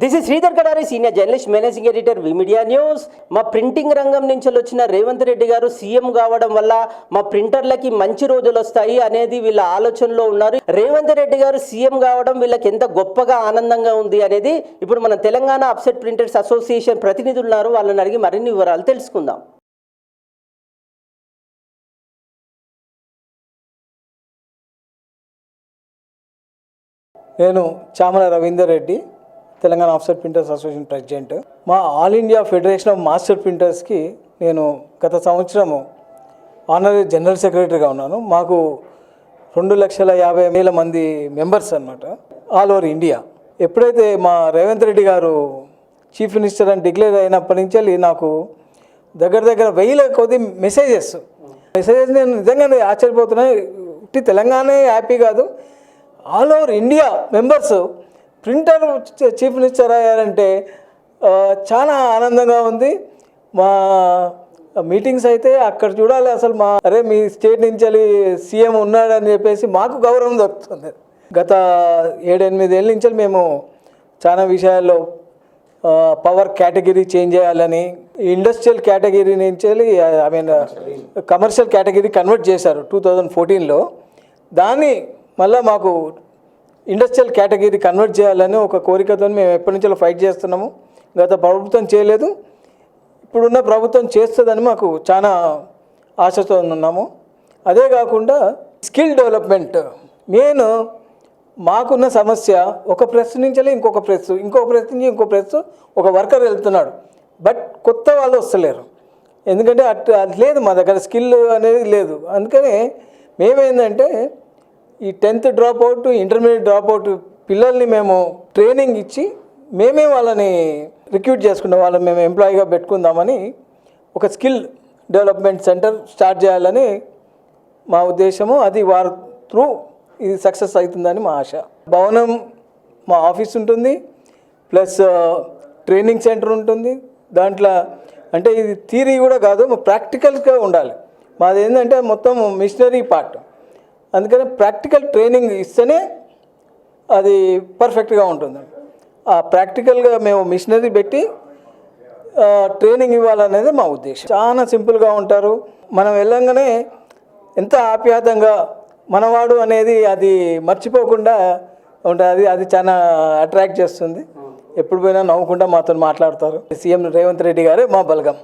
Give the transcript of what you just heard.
This is Sridhar Kadari senior journalist managing editor V media news మా printing రంగం నుంచి వచ్చిన రేవంత్ రెడ్డి గారు సీఎం కావడం వల్ల మా ప్రింటర్లకి మంచి రోజులు వస్తాయి అనేది వీళ్ళ ఆలోచనలో ఉన్నారు. రేవంత్ రెడ్డి గారు సీఎం కావడం వీళ్ళకి ఎంత గొప్పగా ఆనందంగా ఉంది అనేది ఇప్పుడు మన తెలంగాణ అప్సెట్ ప్రింటర్స్ అసోసియేషన్ ప్రతినిధులు ఉన్నారు. వాళ్ళని అడిగి మరిన్ని వివరాలు తెలుసుకుందాం. నేను Chamala Ravinder Reddy. Telangana offset printers association president. మా all India federation of master ప్రింటర్స్కి నేను గత సంవత్సరము ఆనరీ జనరల్ సెక్రటరీగా ఉన్నాను. మాకు రెండు లక్షల యాభై వేల మంది మెంబర్స్ అనమాట ఆల్ ఓవర్ ఇండియా. ఎప్పుడైతే మా రేవంత్ రెడ్డి గారు చీఫ్ మినిస్టర్ అని డిక్లేర్ అయినప్పటి నుంచి వెళ్ళి నాకు దగ్గర దగ్గర వెయ్యిల కొద్ది మెసేజెస్. మెసేజెస్ నేను నిజంగానే ఆశ్చర్యపోతున్నాను. ఉట్టి తెలంగాణ హ్యాపీ కాదు. All over India members printer chief minister అయ్యారంటే చాలా ఆనందంగా ఉంది. మా మీటింగ్స్ అయితే అక్కడ చూడాలి అసలు మా అరే మీ స్టేట్ నుంచి వెళ్ళి సీఎం ఉన్నాడని చెప్పేసి మాకు గౌరవం దొరుకుతుంది గత ఏడెనిమిది ఏళ్ళ నుంచి మేము చాలా విషయాల్లో పవర్ కేటగిరీ చేంజ్ చేయాలని ఇండస్ట్రియల్ కేటగిరీ నుంచి I mean commercial category convert చేశారు టూ థౌజండ్ ఫోర్టీన్లో. దాన్ని మళ్ళీ మాకు ఇండస్ట్రియల్ కేటగిరీ కన్వర్ట్ చేయాలని ఒక కోరికతో మేము ఎప్పటి నుంచో ఫైట్ చేస్తున్నాము. గత ప్రభుత్వం చేయలేదు. ఇప్పుడున్న ప్రభుత్వం చేస్తుందని మాకు చాలా ఆశతో ఉన్నాము. అదే కాకుండా స్కిల్ డెవలప్మెంట్ మెయిన్ మాకున్న సమస్య ఒక ప్రెస్ నుంచి ఇంకొక ప్రెస్ ఇంకొక ప్రెస్ నుంచి ఇంకో ప్రెస్ ఒక వర్కర్ వెళ్తున్నాడు. బట్ కొత్త వాళ్ళు వస్తలేరు. ఎందుకంటే అట్ అది లేదు మా దగ్గర స్కిల్ అనేది లేదు. అందుకని మేమేందంటే ఈ tenth drop out intermediate drop out పిల్లల్ని మేము ట్రైనింగ్ ఇచ్చి మేమే వాళ్ళని రిక్రూట్ చేసుకున్న వాళ్ళని మేము ఎంప్లాయీగా పెట్టుకుందామని ఒక స్కిల్ డెవలప్మెంట్ సెంటర్ స్టార్ట్ చేయాలని మా ఉద్దేశము. అది వారి త్రూ ఇది సక్సెస్ అవుతుందని మా ఆశ. భవనం మా ఆఫీస్ ఉంటుంది ప్లస్ ట్రైనింగ్ సెంటర్ ఉంటుంది. దాంట్లో అంటే ఇది థీరీ కూడా కాదు ప్రాక్టికల్గా ఉండాలి. మాది ఏంటంటే మొత్తం మిషనరీ పార్ట్. అందుకని ప్రాక్టికల్ ట్రైనింగ్ ఇస్తేనే అది పర్ఫెక్ట్గా ఉంటుంది. ఆ ప్రాక్టికల్గా మేము మిషనరీ పెట్టి ట్రైనింగ్ ఇవ్వాలనేది మా ఉద్దేశం. చాలా సింపుల్గా ఉంటారు. మనం వెళ్ళంగానే ఎంత ఆప్యాతంగా మనవాడు అనేది అది మర్చిపోకుండా ఉంటుంది అది చాలా అట్రాక్ట్ చేస్తుంది. ఎప్పుడు పోయినా నవ్వుకుంటా మాతో మాట్లాడతారు. సీఎం రేవంత్ రెడ్డి గారే మా బలగం.